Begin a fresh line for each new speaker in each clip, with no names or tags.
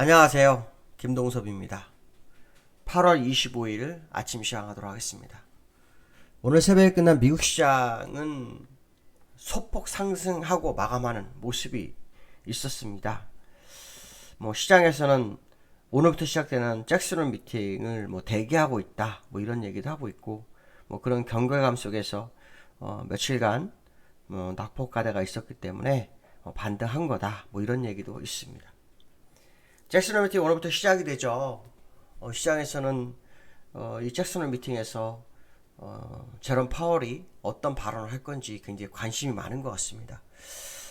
안녕하세요. 김동섭입니다. 8월 25일 아침 시작하도록 하겠습니다. 오늘 새벽에 끝난 미국 시장은 소폭 상승하고 마감하는 모습이 있었습니다. 뭐 시장에서는 오늘부터 시작되는 잭슨홀 미팅을 뭐 대기하고 있다. 뭐 이런 얘기도 하고 있고 뭐 그런 경계감 속에서 어 며칠간 뭐 낙폭가대가 있었기 때문에 어 반등한 거다. 뭐 이런 얘기도 있습니다. 잭슨홀 미팅 오늘부터 시작이 되죠. 어, 시장에서는 어, 이 잭슨홀 미팅에서 어, 제롬 파월이 어떤 발언을 할 건지 굉장히 관심이 많은 것 같습니다.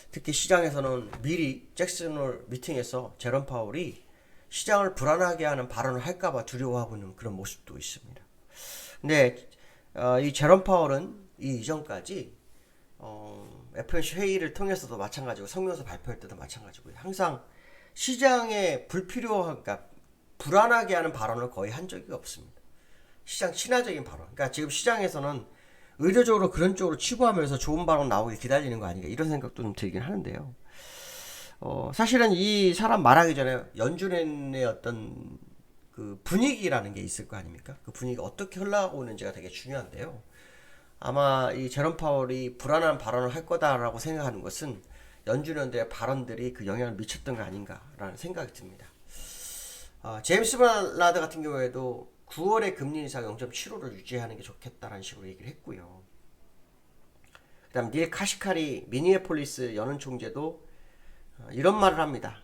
특히 시장에서는 미리 잭슨홀 미팅에서 제롬 파월이 시장을 불안하게 하는 발언을 할까봐 두려워하고 있는 그런 모습도 있습니다. 근데 어, 이 제롬 파월은 이 이전까지 어, FOMC 회의를 통해서도 마찬가지고 성명서 발표할 때도 마찬가지고 항상 시장에 불필요한 그러니까 불안하게 하는 발언을 거의 한 적이 없습니다. 시장 친화적인 발언. 그러니까 지금 시장에서는 의도적으로 그런 쪽으로 치부하면서 좋은 발언 나오길 기다리는 거 아닌가 이런 생각도 좀 들긴 하는데요. 어, 사실은 이 사람 말하기 전에 연준의 어떤 그 분위기라는 게 있을 거 아닙니까? 그 분위기가 어떻게 흘러가고 있는지가 되게 중요한데요. 아마 이 제롬 파월이 불안한 발언을 할 거다라고 생각하는 것은 연준연대의 발언들이 그 영향을 미쳤던 거 아닌가라는 생각이 듭니다. 아, 제임스 발라드 같은 경우에도 9월에 금리 인상 0.75를 유지하는 게 좋겠다라는 식으로 얘기를 했고요. 그다음 닐 카시카리 미니애폴리스 연은 총재도 어, 이런 말을 합니다.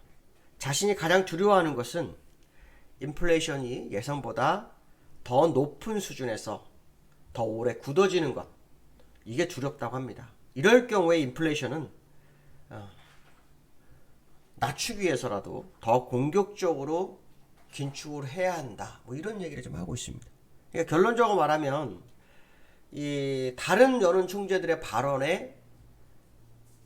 자신이 가장 두려워하는 것은 인플레이션이 예상보다 더 높은 수준에서 더 오래 굳어지는 것. 이게 두렵다고 합니다. 이럴 경우에 인플레이션은 어, 낮추기 위해서라도 더 공격적으로 긴축을 해야 한다. 뭐 이런 얘기를 좀 하고 있습니다. 그러니까 결론적으로 말하면 이 다른 여론 총재들의 발언에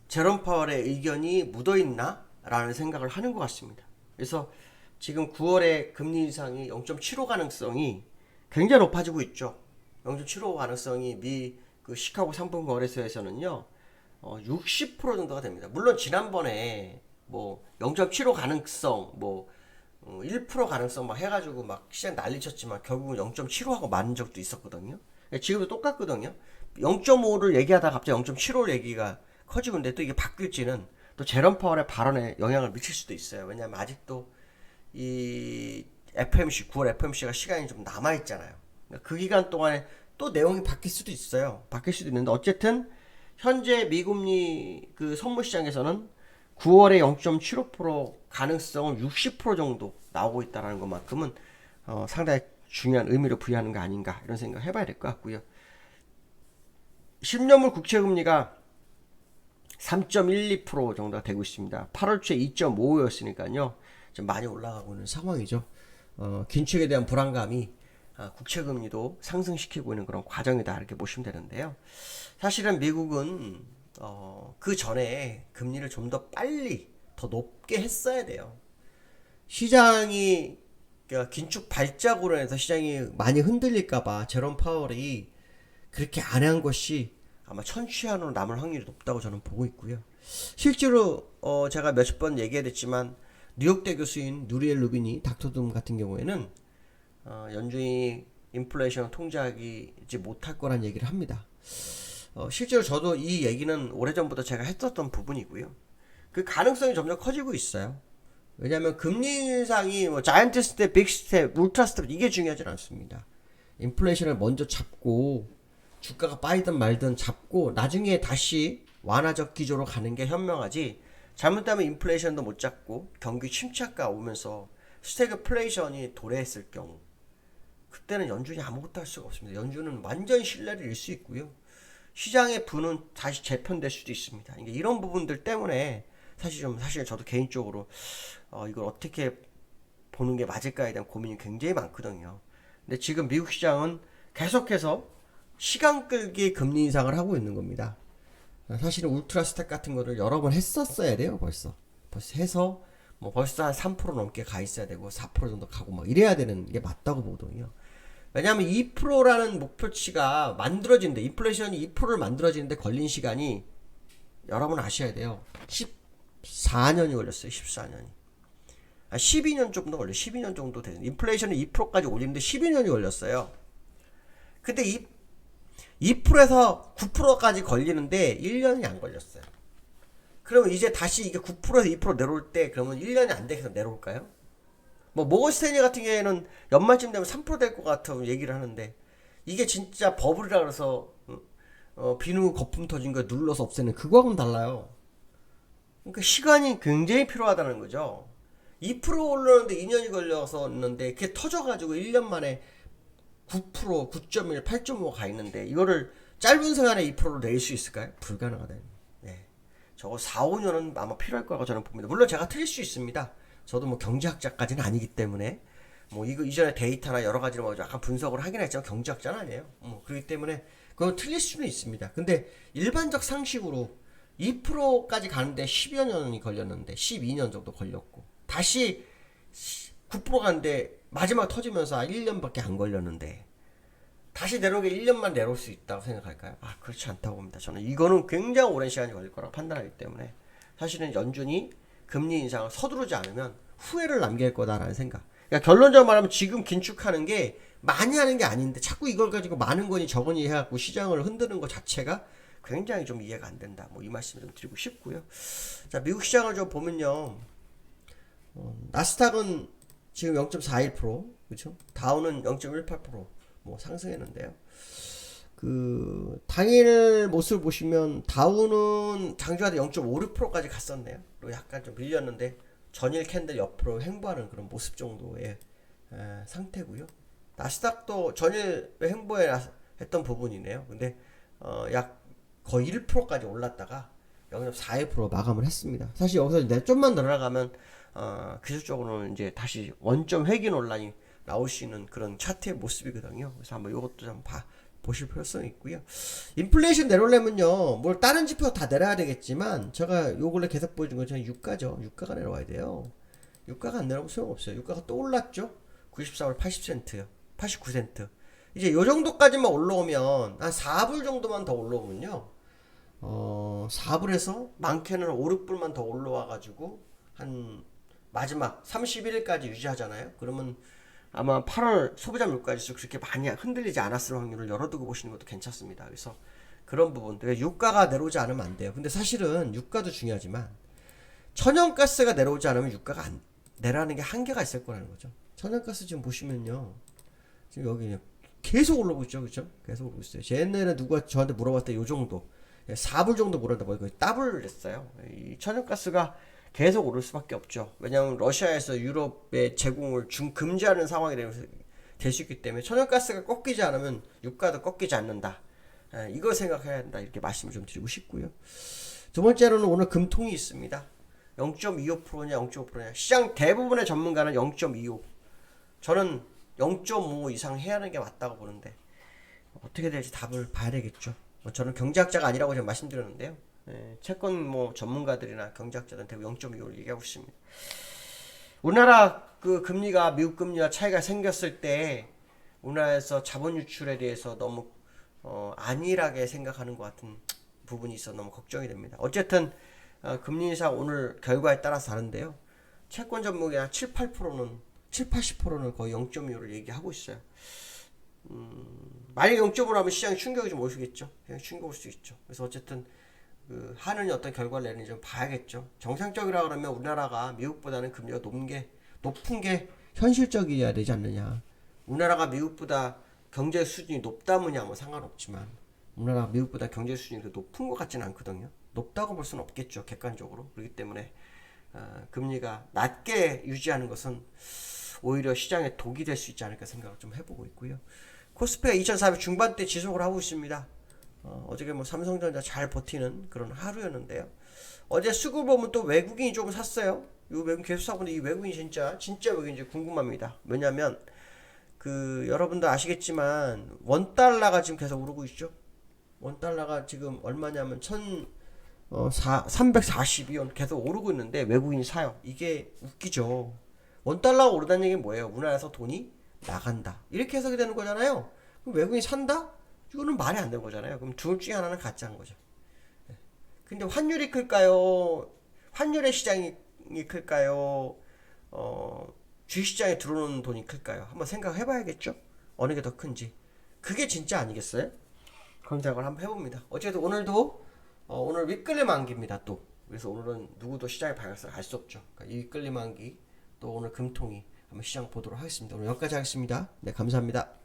제롬 파월의 의견이 묻어 있나라는 생각을 하는 것 같습니다. 그래서 지금 9월에 금리 인상이 0.75 가능성이 굉장히 높아지고 있죠. 0.75 가능성이 미 그 시카고 상품 거래소에서는요. 어, 60% 정도가 됩니다. 물론 지난번에 뭐 0.75 가능성 뭐 어, 1% 가능성 막 해가지고 막 시장 난리쳤지만 결국은 0.75하고 맞는 적도 있었거든요. 지금도 똑같거든요. 0.5를 얘기하다 갑자기 0.75 얘기가 커지고 있는데 또 이게 바뀔지는 또 제롬 파월의 발언에 영향을 미칠 수도 있어요. 왜냐하면 아직도 이 FMC 9월 FMC가 시간이 좀 남아 있잖아요. 그 기간 동안에 또 내용이 바뀔 수도 있어요. 바뀔 수도 있는데 어쨌든 현재 미금리 그 선물 시장에서는 9월에 0.75% 가능성은 60% 정도 나오고 있다라는 것만큼은 어, 상당히 중요한 의미를 부여하는 거 아닌가 이런 생각 해봐야 될 것 같고요. 10년물 국채 금리가 3.12% 정도가 되고 있습니다. 8월 초에 2.55였으니까요. 좀 많이 올라가고 있는 상황이죠. 어, 긴축에 대한 불안감이 아, 국채 금리도 상승시키고 있는 그런 과정이다 이렇게 보시면 되는데요. 사실은 미국은 어, 그 전에 금리를 좀 더 빨리 더 높게 했어야 돼요. 시장이 그러니까 긴축 발작으로 해서 시장이 많이 흔들릴까봐 제롬 파월이 그렇게 안 한 것이 아마 천취한으로 남을 확률이 높다고 저는 보고 있고요. 실제로 어, 제가 몇십 번 얘기했지만 뉴욕대 교수인 누리엘 루빈이 닥터둠 같은 경우에는 어, 연준이 인플레이션을 통제하지 못할 거란 얘기를 합니다. 어, 실제로 저도 이 얘기는 오래전부터 제가 했었던 부분이고요. 그 가능성이 점점 커지고 있어요. 왜냐하면 금리 인상이 뭐 자이언트 스텝, 빅 스텝, 울트라 스텝 이게 중요하지 않습니다. 인플레이션을 먼저 잡고 주가가 빠이든 말든 잡고 나중에 다시 완화적 기조로 가는 게 현명하지 잘못하면 인플레이션도 못 잡고 경기 침체가 오면서 스태그플레이션이 도래했을 경우 그때는 연준이 아무것도 할 수가 없습니다. 연준은 완전 신뢰를 잃을 수 있고요. 시장의 부는 다시 재편될 수도 있습니다. 그러니까 이런 부분들 때문에 사실 좀 사실 저도 개인적으로 어, 이걸 어떻게 보는 게 맞을까에 대한 고민이 굉장히 많거든요. 근데 지금 미국 시장은 계속해서 시간 끌기 금리 인상을 하고 있는 겁니다. 사실은 울트라 스택 같은 거를 여러 번 했었어야 돼요, 벌써. 벌써 해서 뭐 벌써 한 3% 넘게 가 있어야 되고 4% 정도 가고 막 이래야 되는 게 맞다고 보거든요. 왜냐하면 2%라는 목표치가 만들어지는데 인플레이션이 2%를 만들어지는데 걸린 시간이 여러분 아셔야 돼요. 14년이 걸렸어요. 14년이. 한 12년 정도 걸려. 12년 정도 되는. 인플레이션은 2%까지 올리는데 12년이 걸렸어요. 근데 이 2%에서 9%까지 걸리는데 1년이 안 걸렸어요. 그러면 이제 다시 이게 9%에서 2% 내려올 때 그러면 1년이 안 돼서 내려올까요? 뭐 모건스테이니 같은 경우에는 연말쯤 되면 3%될 것 같은 얘기를 하는데 이게 진짜 버블이라 그래서 어, 비누 거품 터진 거 눌러서 없애는 그거하고는 달라요. 그러니까 시간이 굉장히 필요하다는 거죠. 2% 올랐는데 2년이 걸려서였는데 그게 터져가지고 1년 만에 9%, 9.1, 8.5가 있는데 이거를 짧은 시간에 2%로 낼 수 있을까요? 불가능하다. 네. 저거 4, 5년은 아마 필요할 거라고 저는 봅니다. 물론 제가 틀릴 수 있습니다. 저도 뭐 경제학자까지는 아니기 때문에 뭐 이거 이전에 데이터나 여러 가지를 뭐 약간 분석을 하긴 했지만 경제학자는 아니에요. 뭐 그렇기 때문에 그건 틀릴 수는 있습니다. 근데 일반적 상식으로 2%까지 가는데 10여 년이 걸렸는데 12년 정도 걸렸고 다시 9% 가는데 마지막 터지면서 1년밖에 안 걸렸는데 다시 내려오게 1년만 내려올 수 있다고 생각할까요? 아 그렇지 않다고 봅니다. 저는 이거는 굉장히 오랜 시간이 걸릴 거라고 판단하기 때문에 사실은 연준이 금리 인상을 서두르지 않으면 후회를 남길 거다라는 생각. 그러니까 결론적으로 말하면 지금 긴축하는 게 많이 하는 게 아닌데 자꾸 이걸 가지고 많은 거니 적으니 해갖고 시장을 흔드는 것 자체가 굉장히 좀 이해가 안 된다. 뭐 이 말씀을 좀 드리고 싶고요. 자 미국 시장을 좀 보면요. 어, 나스닥은 지금 0.41% 그렇죠? 다우는 0.18% 뭐 상승했는데요. 그 당일 모습을 보시면 다우는 장주한테 0.56%까지 갔었네요. 그리고 약간 좀 밀렸는데 전일 캔들 옆으로 횡보하는 그런 모습 정도의 에, 상태고요. 나스닥도 전일 횡보해 했던 부분이네요. 근데 어, 약 거의 1%까지 올랐다가 0.41% 마감을 했습니다. 사실 여기서 내 좀만 늘어나가면 어, 기술적으로는 이제 다시 원점 회귀 논란이 나올 수 있는 그런 차트의 모습이거든요. 그래서 한번 이것도 좀 봐, 보실 필요성이 있고요. 인플레이션 내려오려면요, 뭘 다른 지표 다 내려야 되겠지만, 제가 요 근래 계속 보여준 것처럼 유가죠. 유가가 내려와야 돼요. 유가가 안 내려오면 소용없어요. 유가가 또 올랐죠? 94월 80센트요. 89센트. 이제 요 정도까지만 올라오면, 한 4불 정도만 더 올라오면요, 어, 4불에서 많게는 5, 6불만 더 올라와 가지고, 한, 마지막 31일까지 유지하잖아요. 그러면 아마 8월 소비자 물가 지수 그렇게 많이 흔들리지 않았을 확률을 열어두고 보시는 것도 괜찮습니다. 그래서 그런 부분들 유가가 내려오지 않으면 안 돼요. 근데 사실은 유가도 중요하지만 천연가스가 내려오지 않으면 유가가 안 내려가는 게 한계가 있을 거라는 거죠. 천연가스 지금 보시면요. 지금 여기 계속 올라오고 있죠. 그죠? 계속 오르고 있어요. 옛날에 누가 저한테 물어봤을 때 요 정도 4불 정도 물었다고 더블을 했어요. 이 천연가스가 계속 오를 수밖에 없죠. 왜냐하면 러시아에서 유럽에 제공을 중 금지하는 상황이 될수 있기 때문에 천연가스가 꺾이지 않으면 유가도 꺾이지 않는다. 에, 이걸 생각해야 한다. 이렇게 말씀을 좀 드리고 싶고요. 두 번째로는 오늘 금통이 있습니다. 0.25%냐 0.5%냐 시장 대부분의 전문가는 0.25 저는 0.5 이상 해야 하는 게 맞다고 보는데 어떻게 될지 답을 봐야 되겠죠. 뭐 저는 경제학자가 아니라고 제가 말씀드렸는데요. 예, 채권 뭐 전문가들이나 경제학자들은 대부분 0.25를 얘기하고 있습니다. 우리나라 그 금리가 미국 금리와 차이가 생겼을 때 우리나라에서 자본 유출에 대해서 너무 어, 안일하게 생각하는 것 같은 부분이 있어 너무 걱정이 됩니다. 어쨌든 어, 금리 인상 오늘 결과에 따라서 다른데요. 채권 전문가 7, 8%는 7, 80%는 거의 0.25를 얘기하고 있어요. 음, 만약 0.5로 하면 시장에 충격이 좀 오시겠죠. 충격 올 수 있죠. 그래서 어쨌든 그 하는 어떤 결과를 내는지 좀 봐야겠죠. 정상적이라 그러면 우리나라가 미국보다는 금리가 높은 게 높은 게 현실적이어야 되지 않느냐. 우리나라가 미국보다 경제 수준이 높다느냐 뭐 상관없지만 우리나라 가 미국보다 경제 수준이 더 높은 것 같지는 않거든요. 높다고 볼 수는 없겠죠. 객관적으로 그렇기 때문에 어, 금리가 낮게 유지하는 것은 오히려 시장에 독이 될 수 있지 않을까 생각을 좀 해보고 있고요. 코스피가 2,400 중반대 지속을 하고 있습니다. 어, 어저께 뭐 삼성전자 잘 버티는 그런 하루였는데요. 어제 수급 보면 또 외국인이 조금 샀어요. 이 외국인 계속 사고 있는데 이 외국인이 진짜 진짜 외국인인지 궁금합니다. 왜냐면 그 여러분도 아시겠지만 원 달러가 지금 계속 오르고 있죠. 원 달러가 지금 얼마냐면 천 어, 342원 계속 오르고 있는데 외국인이 사요. 이게 웃기죠. 원 달러가 오르다는 얘기는 뭐예요? 우리나라에서 돈이 나간다. 이렇게 해석이 되는 거잖아요. 그럼 외국인이 산다? 이거는 말이 안 되는 거잖아요. 그럼 둘 중에 하나는 가짜인 거죠. 예. 근데 환율이 클까요? 환율의 시장이 클까요? 어, 주식시장에 들어오는 돈이 클까요? 한번 생각해 봐야겠죠? 어느 게 더 큰지. 그게 진짜 아니겠어요? 그런 생각을 한번 해봅니다. 어쨌든 오늘도 어, 오늘 윗끌림 만기입니다 또. 그래서 오늘은 누구도 시장의 방향을 알 수 없죠. 그러니까 이 윗끌림 만기 또 오늘 금통이 한번 시장 보도록 하겠습니다. 오늘 여기까지 하겠습니다. 네 감사합니다.